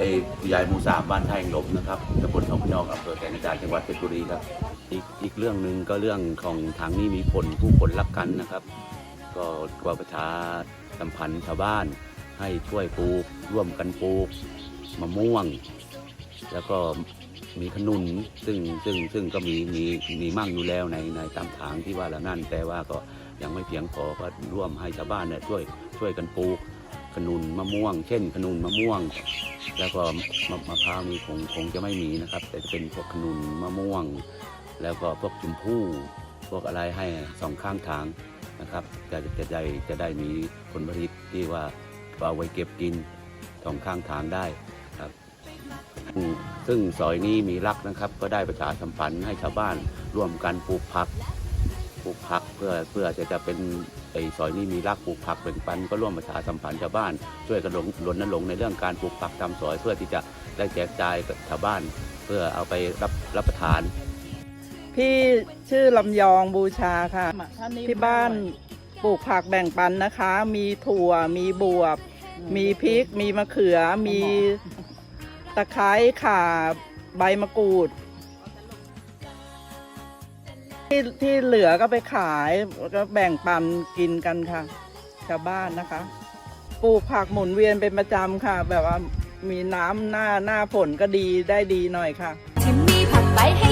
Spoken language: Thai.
อ้ผู้ใหญ่หมู่สามบ้านท่าแห่งลมนะครับตำบลทองพนองอำเภอแก่งกระจานจังหวัดเพชรบุรีครับอีกอีกเรื่องหนึ่งก็เรื่องของทางนี้มีผลผู้คนรักกันนะครับ ก็กว่าประชาสัมพันธ์ชาวบ้าน ให้ช่วยปลูกร่วมกันปลูกมะม่วง แล้วก็มีขนุนซึ่งซึ่งซึ่งก็มีมีมีมั่งอยู่แล้วในในตามทางที่ว่าละนั่นแต่ว่าก็ยังไม่เพียงพอก็ร่วมให้ชาวบ้านเนี่ยช่วยช่วยกันปลูก ขนุนมะม่วง เช่นขนุนมะม่วง แล้วก็มะมะพร้าวนี่คงคงจะไม่มีนะครับ แต่จะเป็นพวกขนุนมะม่วง แล้วก็พวกจุมพู่พวกอะไรให้สองข้างทางนะครับจะจะได้จะได้มีผลผลิตที่ว่าเอาไว้เก็บกินสองข้างทางได้ครับ ซึ่งซอยนี้มีรักนะครับ ก็ได้ประชาสัมพันธ์ให้ชาวบ้านร่วมกันปลูกผัก ปลูกผักเพื่อเพื่อจะจะเป็นไอ้ซอยนี้มีรักปลูกผักแบ่งปันก็ร่วมประชาสัมพันธ์ชาวบ้าน ช่วยกันลงรณรงค์ในเรื่องการปลูกผักตามซอย เพื่อที่จะได้แจกจ่ายกับชาวบ้าน เพื่อเอาไปรับรับประทาน พี่ชื่อลำยองบูชาค่ะท่นี่ที่บ้านปลูกผักแบ่งปันนะคะ มีถั่วมีบวบ มีพริก มีมะเขือ มีตะไคร้ข่าใบมะกรูด ที่ที่เหลือก็ไปขายแล้วก็แบ่งปันกินกันค่ะ ชาวบ้านนะคะปลูกผักหมุนเวียนเป็นประจำค่ะ แบบว่ามีน้ำหน้าหน้าฝนก็ดีได้ดีหน่อยค่ะ ที่มีผักใบให้